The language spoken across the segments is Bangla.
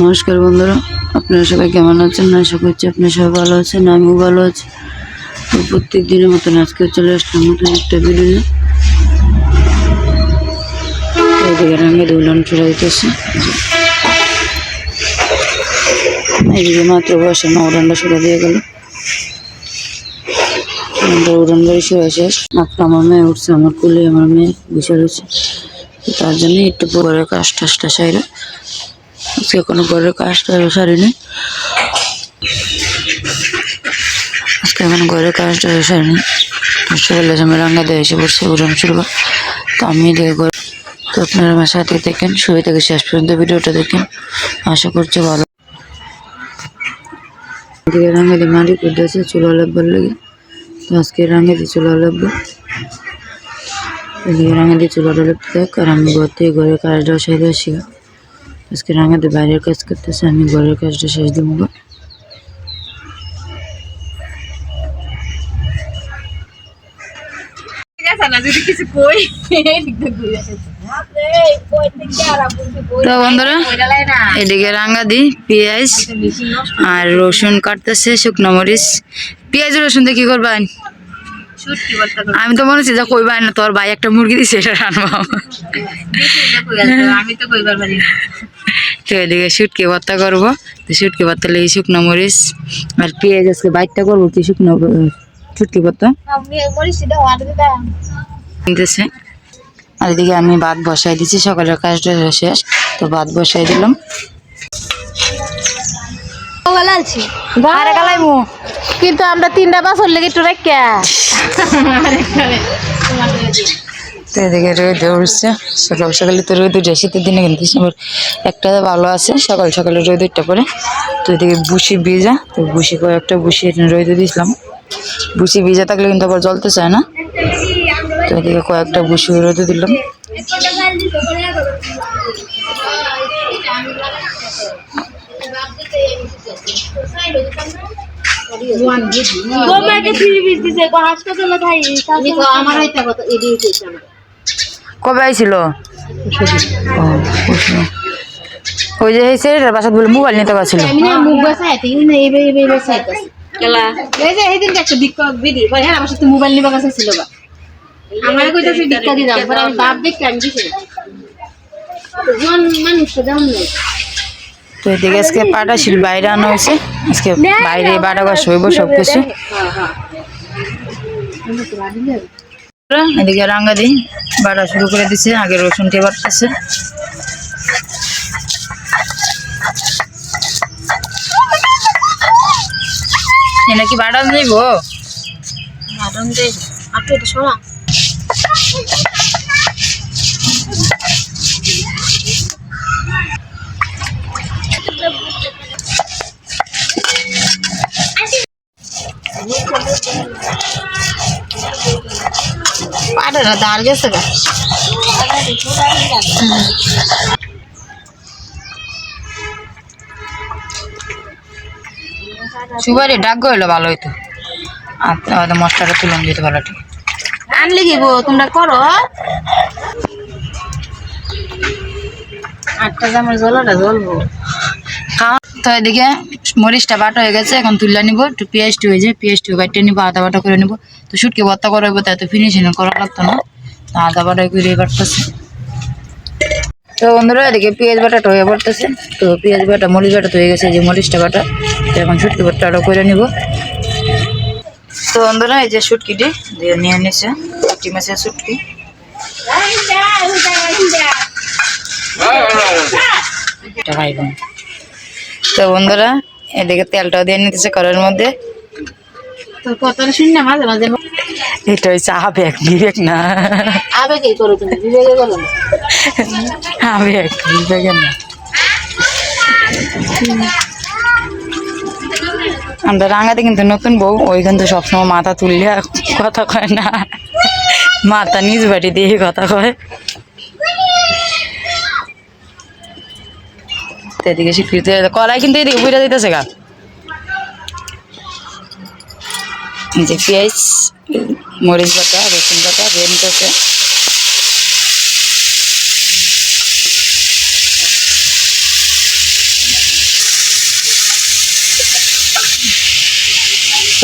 নমস্কার বন্ধুরা, আপনারা সবাই কেমন আছেন? আশা করছি আপনারা সবাই ভালো আছেন, আমিও ভালো আছি। তো প্রত্যেক দিনের মতন আজকে চলে আসলাম নতুন একটা ভিডিও এদিকে রাঙে দুলান চলে দিতেছে এদিকে মাত্র বসে না উড়ানটা সরে দিয়ে গেল। আমাদের উড়ান গাড়ি শুয়ে শেষ। মাত্র আমার মেয়ে উঠছে, আমার কুলে আমার মেয়ে বসে রয়েছে। তার জন্য একটু পরে কাজ টাজটা সাইরে আজকে কোনো ঘরের কাজটা সারিনি। আজকে এখন ঘরের কাজটা সারিনি। সকালে আমি রান্না দিয়ে এসে পড়ছে উড়ান শুরু তো আমি দিয়ে ঘর তো আপনারা আমার সাথে দেখেন শুরু থেকে শেষ পর্যন্ত ভিডিওটা দেখেন। আশা করছি ভালো এদিকে রাঙা দিয়ে মাটি করতেছে চুলা লাগবার লাগে। তো আজকে রাঙা দিয়ে চুলা লাগবে রাঙা দিয়ে চুলাটা লাগতে থাক, আর আমি ঘর থেকে ঘরের কাজটা সেরে আসি। আজকে রাঙাতে বাইরের কাজ করতেছে আমি ঘরের কাজটা শেষ দেবো তো বন্ধুরা এদিকে রাঙা দি পেঁয়াজ আর রসুন কাটতেছে শুকনো মরিচ। পেঁয়াজ রসুন দিয়ে কি করবেন? আমি তো মনে হচ্ছে যা কইবাই না তোর ভাই একটা মুরগি দিছে এটা রান্না আমি তো কইবার পারি না। তো এদিকে শুটকি ভর্তা করব। তো শুটকি ভর্তা লেগে শুকনো মরিচ আর পেঁয়াজ আজকে বাইকটা করব কি শুকনো শুটকি ভর্তা। কিনতেছে আর এদিকে আমি ভাত বসাই দিচ্ছি সকালের কাজটা শেষ তো ভাত বসাই দিলাম। লালছি আরে কালাইমু কিন্তু আমরা তিনটা বছর লেগে একটু এদিকে রোদ উঠছে। সকাল সকালে তো রোদ উঠে, শীতের দিনে কিন্তু আবার একটা ভালো আছে, সকাল সকালে রোদ উঠতে পরে তো এদিকে বুসি ভিজা, তো বুসি কয়েকটা বুসি রোদ দিয়েছিলাম। বুসি ভিজা থাকলে কিন্তু আবার জ্বলতে চায় না। তো এদিকে কয়েকটা বুসি রোদে দিলাম। কবে আইছিল? ওই যে এই ছেলেটার বাসাত বলে মোবাইল নিতে পারছিল। পরে হ্যাঁ আমার সাথে মোবাইল নিবা কাছে ছিল বা। আমার কইতাছে ভিক্ষা দিলাম আমি বাপ দেখতে আমি দিছি মানুষ তো দাম নেই। তো এদিকে আজকে পাটা ছিল বাইরে আনা হয়েছে। আজকে বাইরে বাটা বাস হইব সব কিছু এদিকে রাঙ্গা দিই বাটা শুরু করে দিছে, আগে রসুন কে বাড়তেছে এটা কি বাটা যাইব মাটন দে আপনি তো শোনা পাড়া দাঁড় গেছে সুবারে ডাক গইলো ভালো হইতো। আর মশলাটা তুলন দিতে ভালো ঠিক আনলে কি তোমরা করো। আটটা জামার জলাটা জ্বলবো তো এদিকে। মরিচটা বাটা হয়ে গেছে, এখন তুলে নিব। একটু পেঁয়াজটি হয়ে যায়, পেঁয়াজটি বাটতে নিবো, আদা বাটা করে নিব। তো শুটকি ভর্তা করা তাই তো ফিনিশিং করা লাগতো না। আদা বাটা করে বাটতেছে। তো বন্ধুরা, এদিকে পেঁয়াজ বাটাটা হয়ে পড়তেছে তো পেঁয়াজ বাটা, মরিচ বাটা তো হয়ে গেছে যে মরিচটা বাটা। তো এখন শুটকি ভর্তাটা করে নিব। তো বন্ধুরা, এই যে শুটকিটি, দিয়ে নিয়ে নিছে শুটকি মাছের শুটকি। এটা খাইব তো বন্ধুরা এদিকে তেলটাও দিয়ে নিতেছে কড়াইয়ের মধ্যে। তোর কথাটা না মাঝে মাঝে এটা হচ্ছে আবেগ বিবেক না। আবে কি বিবেকে না। না। আমরা রাঙাতে কিন্তু নতুন বউ ওই কিন্তু সবসময় মাথা তুললে কথা কয় না। মাথা নিজ বাড়ি দিয়ে কথা কয়। এদিকে স্বীকৃতি কলাই কিন্তু এদিকে বুঝা দিতেছে গা। যে পেঁয়াজ, মরিচ বাটা, রসুন বাটা বের নিতেছে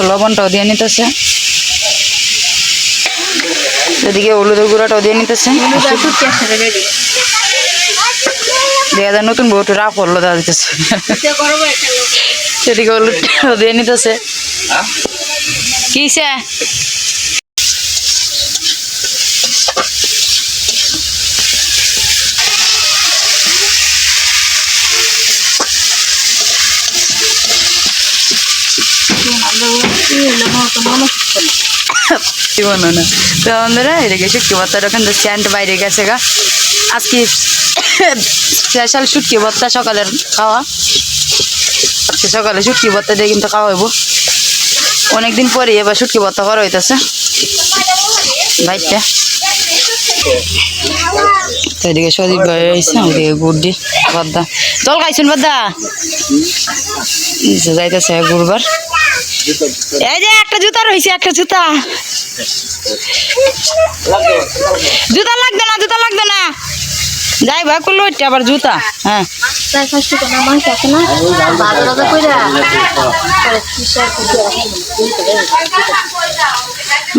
লবণটাও দিয়ে নিতেছে। এদিকে হলুদের গুঁড়াটাও দিয়ে নিতেছে। দেখা যায় নতুন বউটু রাফ হলো দেওয়া দিতেছে সেদিকে হলুদটাও দিয়ে নিতেছে। কিসে? জীবনও না। তো বন্ধুরা এদিকে ভর্তার ওখান থেকে স্যান্ড বাইরে গেছে গা। আজকে স্পেশাল শুটকি ভর্তা সকালের খাওয়া। আজকে সকালে শুটকি ভর্তা দিয়ে কিন্তু খাওয়া হইব। অনেকদিন পরে এবার শুটকি ভর্তা করা হইতেছে। তো এদিকে সদীপ ভাই হয়েছে ওদিকে গুড় বদ্দা জল খাইছেন বদ্দা যাইতেছে গুড়বার। এই যে একটা জুতা রয়েছে একটা জুতা। জুতা লাগবে যাই ভাই করল, ওইটা আবার জুতা। হ্যাঁ।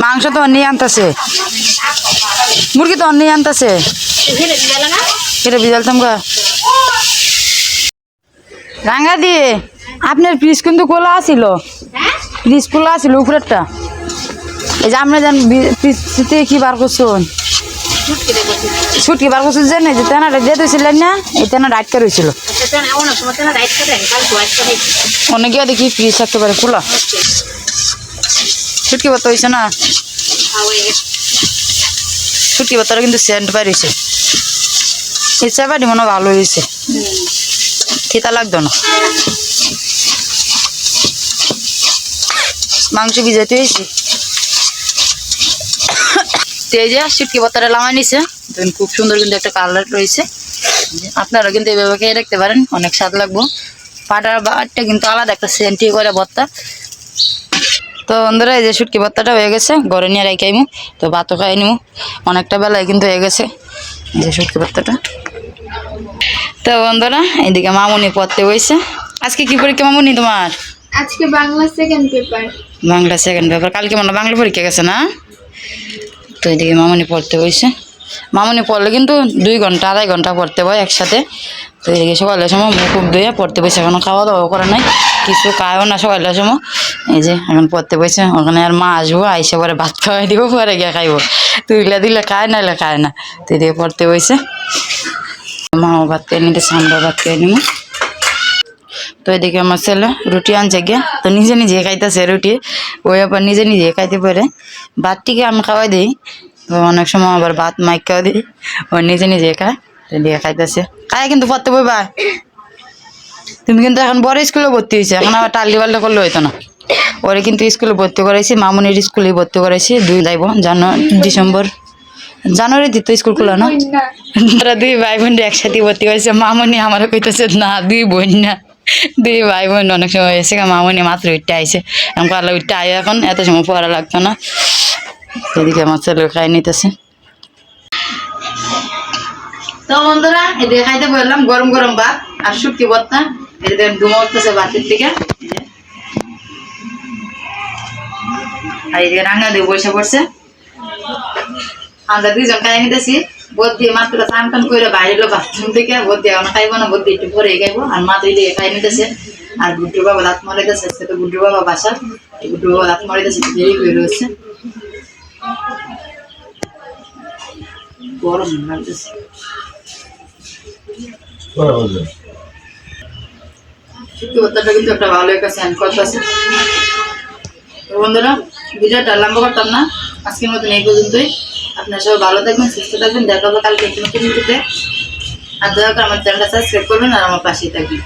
মাংস তো অন্যই আনতেছে। মুরগি তো অন্যই আনতেছে। এটা বিজালতাম গা। রাঙ্গা দিয়ে, আপনার পিস কিন্তু আছিল হ্যাঁ পিস খোলা আছিল উপরেরটা। এই যে আপনি জান পিস কি বার করছেন? ছুটকি বার করছেন যে না যে তেনাটা দিয়ে দিয়েছিলেন না এই তেনাটা আটকে রয়েছিল। আচ্ছা তেন অনেক অনেকে দেখি পিস একেবারে খোলা ছুটকি বাতা হয়েছে না? ছুটকি বাতাটা কিন্তু সেন্ট পাইছে এই চাপাটি মনে ভালো হয়েছে। খেতা লাগতো না। মাংস ভিজাতে হয়েছে? তো এই যে শুটকি পাতাটা লামাই নিছে। দেখুন খুব সুন্দর কিন্তু একটা কালার রয়েছে। আপনারা কিন্তু এইভাবে খেয়ে রাখতে পারেন অনেক স্বাদ লাগবো। পাটার বাটটা কিন্তু আলাদা একটা সেন্টি করে ভর্তা। তো বন্ধুরা এই যে শুটকি ভর্তাটা হয়ে গেছে ঘরে নিয়ে রেখাইমু তো ভাতও খাই নিমু। অনেকটা বেলায় কিন্তু হয়ে গেছে এই যে শুটকি ভর্তাটা তো বন্ধুরা এদিকে মামুনি পড়তে বইছে। আজকে কি পরীক্ষা মামুনি তোমার? আজকে Bangla second paper Bangla second paper কালকে মনে বাংলা পরীক্ষা গেছে না? তো এদিকে মামনি পড়তে বইছে। মামনি পড়লে কিন্তু দুই ঘণ্টা, আড়াই ঘণ্টা পড়তে হয় একসাথে। তো এদিকে সকালের সময় মুখ ধুয়ে পড়তে বসে এখনও খাওয়া দাওয়া করে নাই। কিছু খায়ও না সকালের সময়। এই যে এখন পড়তে বসে ওখানে আর মা আসব, আইসে পরে ভাত খাওয়াই দিব, পরে গিয়ে খাইবো। তুইলে দিলে খায়, নাইলে খায় না। তো এদিকে পড়তে বসে মাও ভাত খেয়ে নিতেছে আমরা ভাত খেয়ে নিব তো এদিকে আমার ছেলে রুটি আনছে গিয়া তো নিজে নিজে খাইতেছে রুটি। ওই আবার নিজে নিজে খাইতে পারে। ভাতটিকে আমি খাওয়াই দিই। তো অনেক সময় আবার ভাত মাইক খাওয়া দিই। ও নিজে নিজে খায় দিয়ে খাইতেছে। খায় কিন্তু পড়তে বইবা তুমি কিন্তু এখন বড় স্কুলে ভর্তি হয়েছে। এখন আবার টাল্লি পাল্টা করলে হইতো না। ওরে কিন্তু স্কুলে ভর্তি করাইছি, মামুনির স্কুলে ভর্তি করাইছি, দুই যাইব জানুয়ারি ডিসেম্বর জানুয়ারিতে তো স্কুল খোলা না? তারা দুই ভাই বোন একসাথে ভর্তি হয়েছে মামনি আমার কইতেছে, না, দুই বোন না। দুই ভাই বোন অনেক সময় এসে মামনি মাত্র উঠতে আইসে আমি পারলে উঠতে আই এখন, এত সময় পড়া লাগতো না। এদিকে আমার ছেলে খাই নিতেছে। তো বন্ধুরা এদিকে খাইতে বললাম, গরম গরম ভাত আর শুটকি ভর্তা। এদিকে ধুমা উঠতেছে ভাতের থেকে আর এদিকে রান্না দিয়ে বসে পড়ছে। আমরা দুইজন খাই নিতেছি। বোধ দিয়ে মাত্র স্নান টান করে বাইরে এলো বাথরুম থেকে দিয়ে আমরা খাইবো না বোধ দিয়ে একটু পরে খাইবো। আর মা দুই দিকে খাই নিতেছে। আর গুড্ডু বাবা দাঁত মারিতেছে আজকে তো গুড্ডু বাবা বাসা এই গুড্ডু বাবা দাঁত মারিতেছে একটু দেরি করে রয়েছে। গরম লাগতেছে। তো বন্ধুরা, ভিডিওটা লম্বা করতাম না। আজকের মতন এই পর্যন্তই। আপনারা সবাই ভালো থাকবেন, সুস্থ থাকবেন। দেখা হবে কালকে নতুন ভিডিওতে। আর দয়া করে আমার চ্যানেলটা সাবস্ক্রাইব করবেন আর আমার পাশেই থাকবেন।